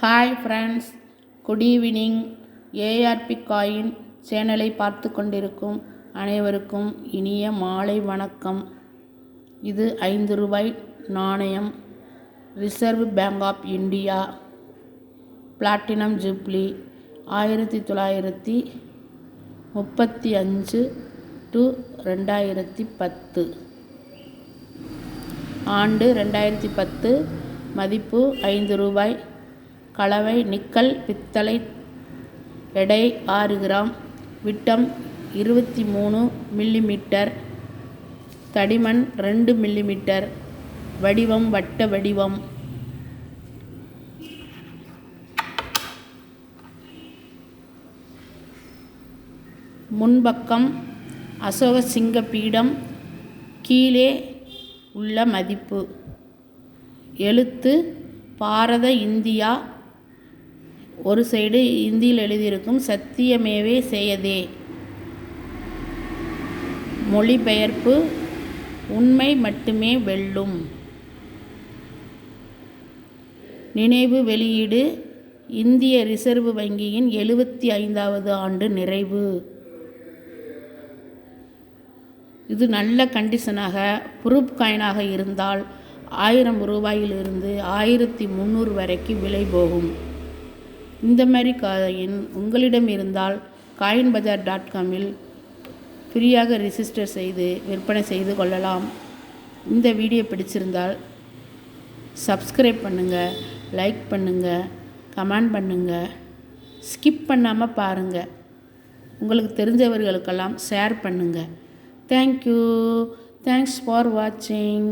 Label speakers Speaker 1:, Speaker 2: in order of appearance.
Speaker 1: Hi friends good evening ARP coin சேனலை பார்த்து கொண்டிருக்கும் அனைவருக்கும் இனிய மாலை வணக்கம். இது ஐந்து ரூபாய் நாணயம். Reserve Bank of India platinum jubilee ஆயிரத்தி தொள்ளாயிரத்தி முப்பத்தி அஞ்சு டு ரெண்டாயிரத்தி பத்து. ஆண்டு ரெண்டாயிரத்தி பத்து மதிப்பு ஐந்து ரூபாய் கலவை நிக்கல் பித்தளை எடை ஆறு கிராம். விட்டம் இருபத்தி மூணு மில்லிமீட்டர். தடிமன் ரெண்டு மில்லிமீட்டர். வடிவம் வட்ட வடிவம். முன்பக்கம் அசோக சிங்க பீடம். கீழே உள்ள மதிப்பு. எழுத்து பாரத இந்தியா ஒரு சைடு இந்தியில் எழுதியிருக்கும் சத்தியமேவே செய்யதே மொழிபெயர்ப்பு உண்மை மட்டுமே வெல்லும். நினைவு வெளியீடு இந்திய ரிசர்வ் வங்கியின் எழுபத்தி ஐந்தாவது ஆண்டு நிறைவு. இது நல்ல கண்டிஷனாக ப்ரூப் காயினாக இருந்தால் ஆயிரம் ரூபாயிலிருந்து ஆயிரத்தி முந்நூறு வரைக்கும் விலை போகும். இந்த மாதிரி காயின் உங்களிடம் இருந்தால் காயின் பஜார் டாட் காமில் ஃப்ரீயாக ரிஜிஸ்டர் செய்து விற்பனை செய்து கொள்ளலாம். இந்த வீடியோ பிடிச்சிருந்தால் சப்ஸ்கிரைப் பண்ணுங்கள் லைக் பண்ணுங்கள் கமெண்ட் பண்ணுங்கள் ஸ்கிப் பண்ணாமல் பாருங்கள் உங்களுக்கு தெரிஞ்சவர்களுக்கெல்லாம் ஷேர் பண்ணுங்கள் தேங்க்யூ தேங்க்ஸ் ஃபார் வாட்சிங்